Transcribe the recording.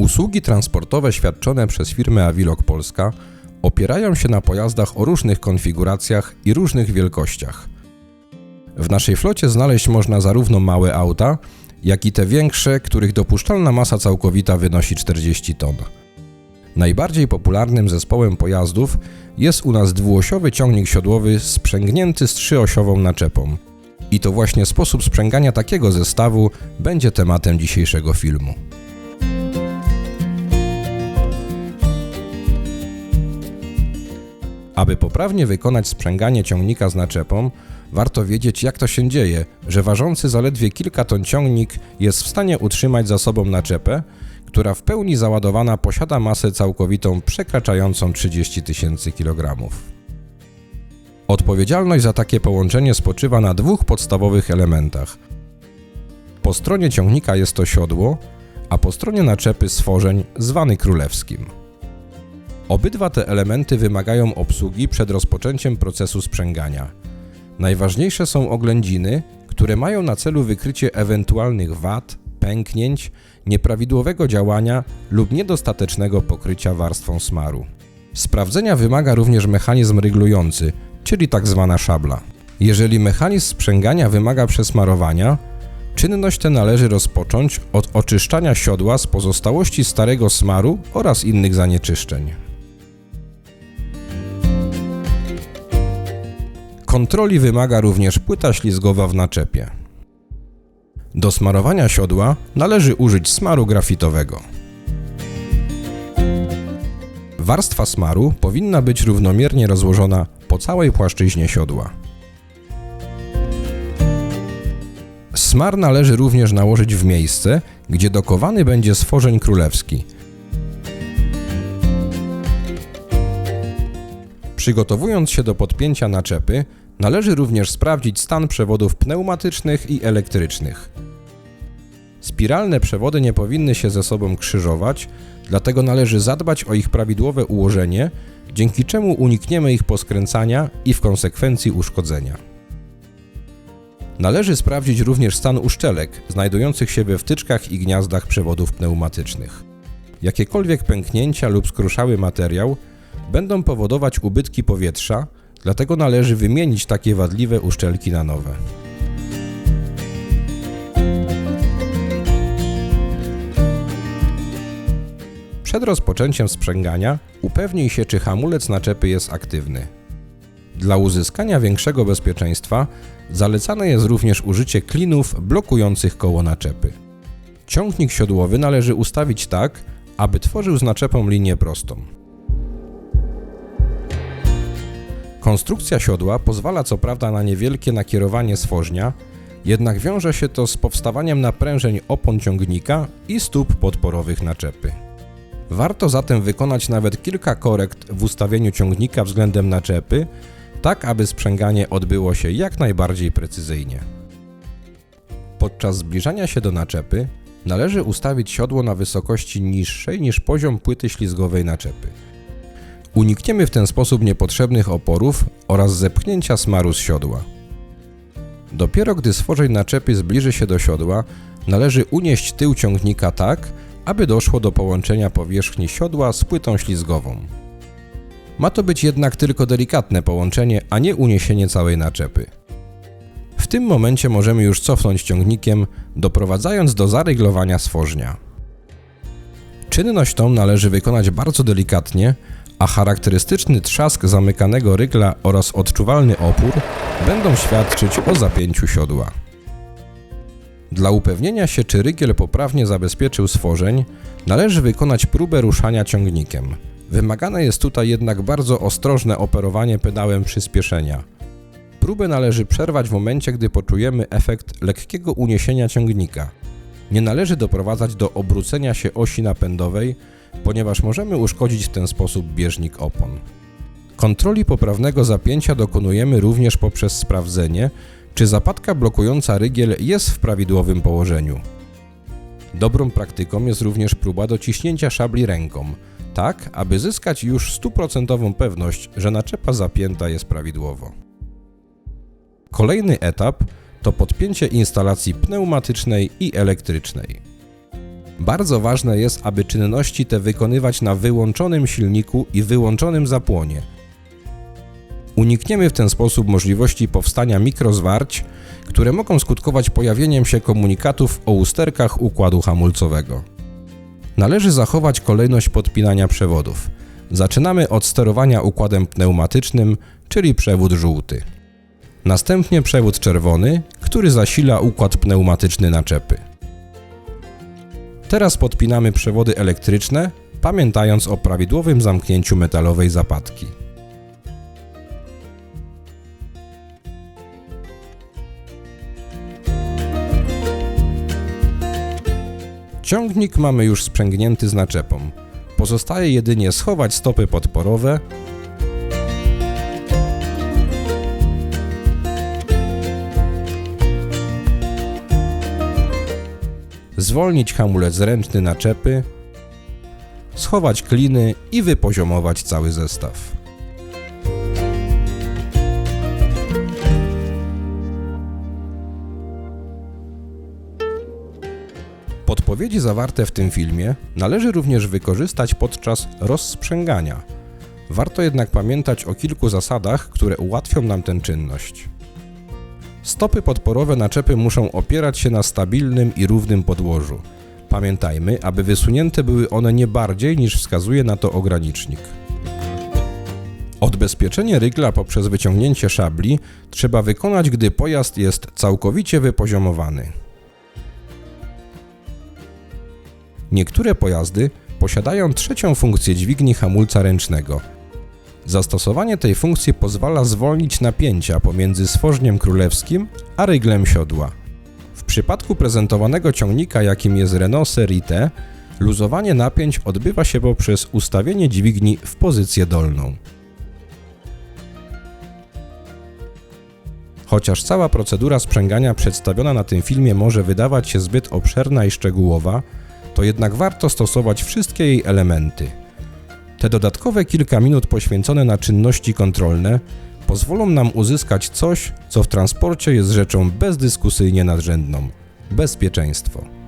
Usługi transportowe świadczone przez firmę Avilok Polska opierają się na pojazdach o różnych konfiguracjach i różnych wielkościach. W naszej flocie znaleźć można zarówno małe auta, jak i te większe, których dopuszczalna masa całkowita wynosi 40 ton. Najbardziej popularnym zespołem pojazdów jest u nas dwuosiowy ciągnik siodłowy sprzęgnięty z trzyosiową naczepą. I to właśnie sposób sprzęgania takiego zestawu będzie tematem dzisiejszego filmu. Aby poprawnie wykonać sprzęganie ciągnika z naczepą, warto wiedzieć jak to się dzieje, że ważący zaledwie kilka ton ciągnik jest w stanie utrzymać za sobą naczepę, która w pełni załadowana posiada masę całkowitą przekraczającą 30 tysięcy kg. Odpowiedzialność za takie połączenie spoczywa na dwóch podstawowych elementach. Po stronie ciągnika jest to siodło, a po stronie naczepy stworzeń zwany królewskim. Obydwa te elementy wymagają obsługi przed rozpoczęciem procesu sprzęgania. Najważniejsze są oględziny, które mają na celu wykrycie ewentualnych wad, pęknięć, nieprawidłowego działania lub niedostatecznego pokrycia warstwą smaru. Sprawdzenia wymaga również mechanizm ryglujący, czyli tzw. Tak szabla. Jeżeli mechanizm sprzęgania wymaga przesmarowania, czynność tę należy rozpocząć od oczyszczania siodła z pozostałości starego smaru oraz innych zanieczyszczeń. Kontroli wymaga również płyta ślizgowa w naczepie. Do smarowania siodła należy użyć smaru grafitowego. Warstwa smaru powinna być równomiernie rozłożona po całej płaszczyźnie siodła. Smar należy również nałożyć w miejsce, gdzie dokowany będzie stworzeń królewski. Przygotowując się do podpięcia naczepy, należy również sprawdzić stan przewodów pneumatycznych i elektrycznych. Spiralne przewody nie powinny się ze sobą krzyżować, dlatego należy zadbać o ich prawidłowe ułożenie, dzięki czemu unikniemy ich poskręcania i w konsekwencji uszkodzenia. Należy sprawdzić również stan uszczelek znajdujących się we wtyczkach i gniazdach przewodów pneumatycznych. Jakiekolwiek pęknięcia lub skruszały materiał będą powodować ubytki powietrza, dlatego należy wymienić takie wadliwe uszczelki na nowe. Przed rozpoczęciem sprzęgania upewnij się, czy hamulec naczepy jest aktywny. Dla uzyskania większego bezpieczeństwa zalecane jest również użycie klinów blokujących koło naczepy. Ciągnik siodłowy należy ustawić tak, aby tworzył z naczepą linię prostą. Konstrukcja siodła pozwala co prawda na niewielkie nakierowanie stworznia, jednak wiąże się to z powstawaniem naprężeń opon ciągnika i stóp podporowych naczepy. Warto zatem wykonać nawet kilka korekt w ustawieniu ciągnika względem naczepy, tak aby sprzęganie odbyło się jak najbardziej precyzyjnie. Podczas zbliżania się do naczepy należy ustawić siodło na wysokości niższej niż poziom płyty ślizgowej naczepy. Unikniemy w ten sposób niepotrzebnych oporów oraz zepchnięcia smaru z siodła. Dopiero gdy stworzeń naczepy zbliży się do siodła, należy unieść tył ciągnika tak, aby doszło do połączenia powierzchni siodła z płytą ślizgową. Ma to być jednak tylko delikatne połączenie, a nie uniesienie całej naczepy. W tym momencie możemy już cofnąć ciągnikiem, doprowadzając do zaryglowania stworznia. Czynność tą należy wykonać bardzo delikatnie, a charakterystyczny trzask zamykanego rygla oraz odczuwalny opór będą świadczyć o zapięciu siodła. Dla upewnienia się, czy rygiel poprawnie zabezpieczył stworzeń, należy wykonać próbę ruszania ciągnikiem. Wymagane jest tutaj jednak bardzo ostrożne operowanie pedałem przyspieszenia. Próbę należy przerwać w momencie, gdy poczujemy efekt lekkiego uniesienia ciągnika. Nie należy doprowadzać do obrócenia się osi napędowej, ponieważ możemy uszkodzić w ten sposób bieżnik opon. Kontroli poprawnego zapięcia dokonujemy również poprzez sprawdzenie, czy zapadka blokująca rygiel jest w prawidłowym położeniu. Dobrą praktyką jest również próba dociśnięcia szabli ręką, tak aby zyskać już stuprocentową pewność, że naczepa zapięta jest prawidłowo. Kolejny etap to podpięcie instalacji pneumatycznej i elektrycznej. Bardzo ważne jest, aby czynności te wykonywać na wyłączonym silniku i wyłączonym zapłonie. Unikniemy w ten sposób możliwości powstania mikrozwarć, które mogą skutkować pojawieniem się komunikatów o usterkach układu hamulcowego. Należy zachować kolejność podpinania przewodów. Zaczynamy od sterowania układem pneumatycznym, czyli przewód żółty. Następnie przewód czerwony, który zasila układ pneumatyczny naczepy. Teraz podpinamy przewody elektryczne, pamiętając o prawidłowym zamknięciu metalowej zapadki. Ciągnik mamy już sprzęgnięty z naczepą. Pozostaje jedynie schować stopy podporowe, zwolnić hamulec ręczny naczepy, schować kliny i wypoziomować cały zestaw. Podpowiedzi zawarte w tym filmie należy również wykorzystać podczas rozsprzęgania. Warto jednak pamiętać o kilku zasadach, które ułatwią nam tę czynność. Stopy podporowe naczepy muszą opierać się na stabilnym i równym podłożu. Pamiętajmy, aby wysunięte były one nie bardziej niż wskazuje na to ogranicznik. Odbezpieczenie rygla poprzez wyciągnięcie szabli trzeba wykonać, gdy pojazd jest całkowicie wypoziomowany. Niektóre pojazdy posiadają trzecią funkcję dźwigni hamulca ręcznego. Zastosowanie tej funkcji pozwala zwolnić napięcia pomiędzy stworzeniem królewskim a ryglem siodła. W przypadku prezentowanego ciągnika, jakim jest Renault Serie T, luzowanie napięć odbywa się poprzez ustawienie dźwigni w pozycję dolną. Chociaż cała procedura sprzęgania przedstawiona na tym filmie może wydawać się zbyt obszerna i szczegółowa, to jednak warto stosować wszystkie jej elementy. Te dodatkowe kilka minut poświęcone na czynności kontrolne pozwolą nam uzyskać coś, co w transporcie jest rzeczą bezdyskusyjnie nadrzędną bezpieczeństwo.